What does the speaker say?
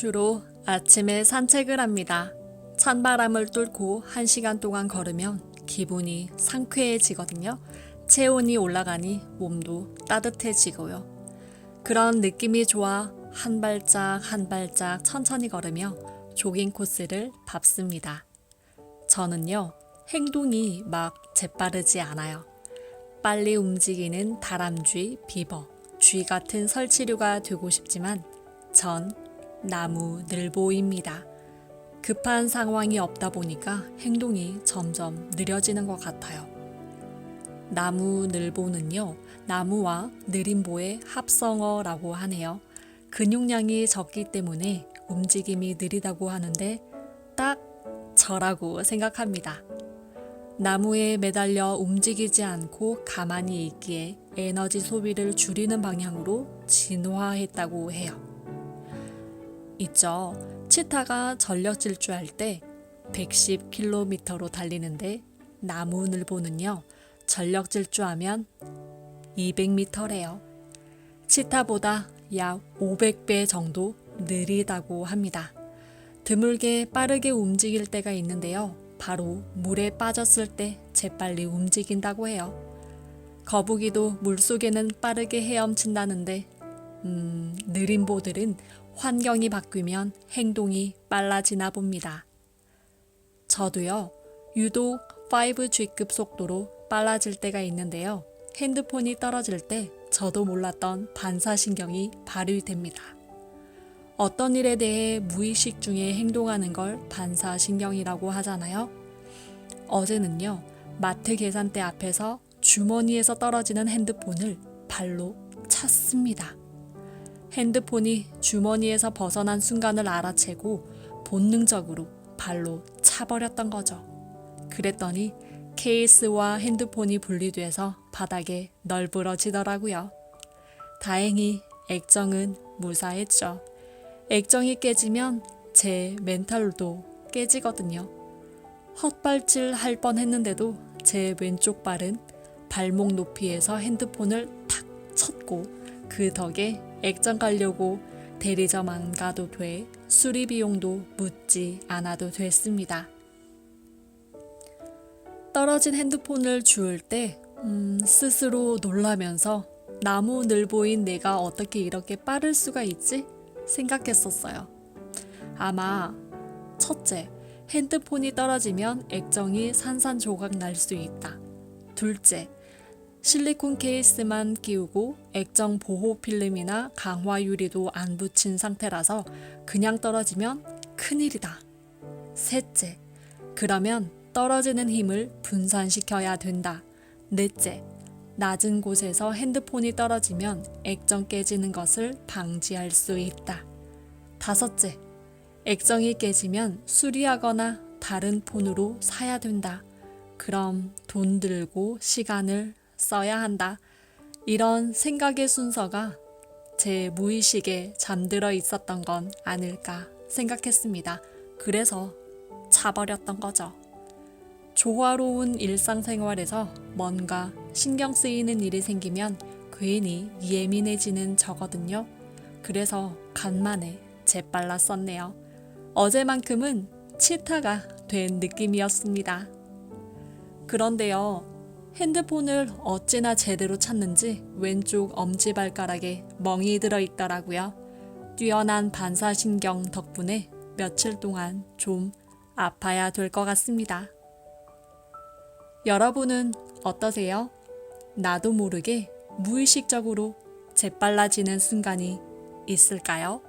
주로 아침에 산책을 합니다. 찬바람을 뚫고 1시간 동안 걸으면 기분이 상쾌해지거든요. 체온이 올라가니 몸도 따뜻해지고요. 그런 느낌이 좋아 한 발짝 한 발짝 천천히 걸으며 조깅 코스를 밟습니다. 저는요, 행동이 막 재빠르지 않아요. 빨리 움직이는 다람쥐, 비버, 쥐 같은 설치류가 되고 싶지만 전 나무 늘보입니다. 급한 상황이 없다 보니까 행동이 점점 느려지는 것 같아요. 나무 늘보는요, 나무와 느림보의 합성어라고 하네요. 근육량이 적기 때문에 움직임이 느리다고 하는데 딱 저라고 생각합니다. 나무에 매달려 움직이지 않고 가만히 있기에 에너지 소비를 줄이는 방향으로 진화했다고 해요. 있죠. 치타가 전력 질주할 때 110km로 달리는데 나무늘보는요. 전력 질주하면 200m래요. 치타보다 약 500배 정도 느리다고 합니다. 드물게 빠르게 움직일 때가 있는데요. 바로 물에 빠졌을 때 재빨리 움직인다고 해요. 거북이도 물속에는 빠르게 헤엄친다는데, 음, 느림보들은 환경이 바뀌면 행동이 빨라지나 봅니다. 저도요, 유독 5G급 속도로 빨라질 때가 있는데요. 핸드폰이 떨어질 때 저도 몰랐던 반사신경이 발휘됩니다. 어떤 일에 대해 무의식 중에 행동하는 걸 반사신경이라고 하잖아요. 어제는요, 마트 계산대 앞에서 주머니에서 떨어지는 핸드폰을 발로 찼습니다. 핸드폰이 주머니에서 벗어난 순간을 알아채고 본능적으로 발로 차버렸던 거죠. 그랬더니 케이스와 핸드폰이 분리돼서 바닥에 널브러지더라고요. 다행히 액정은 무사했죠. 액정이 깨지면 제 멘탈도 깨지거든요. 헛발질 할 뻔 했는데도 제 왼쪽 발은 발목 높이에서 핸드폰을 탁 쳤고 그 덕에 액정 가려고 대리점 안 가도 돼 수리 비용도 묻지 않아도 됐습니다. 떨어진 핸드폰을 주울 때 음, 스스로 놀라면서 나무 늘보인 내가 어떻게 이렇게 빠를 수가 있지? 생각했었어요. 아마 첫째, 핸드폰이 떨어지면 액정이 산산조각 날 수 있다. 둘째, 실리콘 케이스만 끼우고 액정 보호 필름이나 강화 유리도 안 붙인 상태라서 그냥 떨어지면 큰일이다. 셋째, 그러면 떨어지는 힘을 분산시켜야 된다. 넷째, 낮은 곳에서 핸드폰이 떨어지면 액정 깨지는 것을 방지할 수 있다. 다섯째, 액정이 깨지면 수리하거나 다른 폰으로 사야 된다. 그럼 돈 들고 시간을 써야 한다. 이런 생각의 순서가 제 무의식에 잠들어 있었던 건 아닐까 생각했습니다. 그래서 차버렸던 거죠. 조화로운 일상생활에서 뭔가 신경 쓰이는 일이 생기면 괜히 예민해지는 저거든요. 그래서 간만에 재빨라 썼네요. 어제만큼은 치타가 된 느낌이었습니다. 그런데요, 핸드폰을 어찌나 제대로 찾는지 왼쪽 엄지발가락에 멍이 들어 있더라고요. 뛰어난 반사신경 덕분에 며칠 동안 좀 아파야 될 것 같습니다. 여러분은 어떠세요? 나도 모르게 무의식적으로 재빨라지는 순간이 있을까요?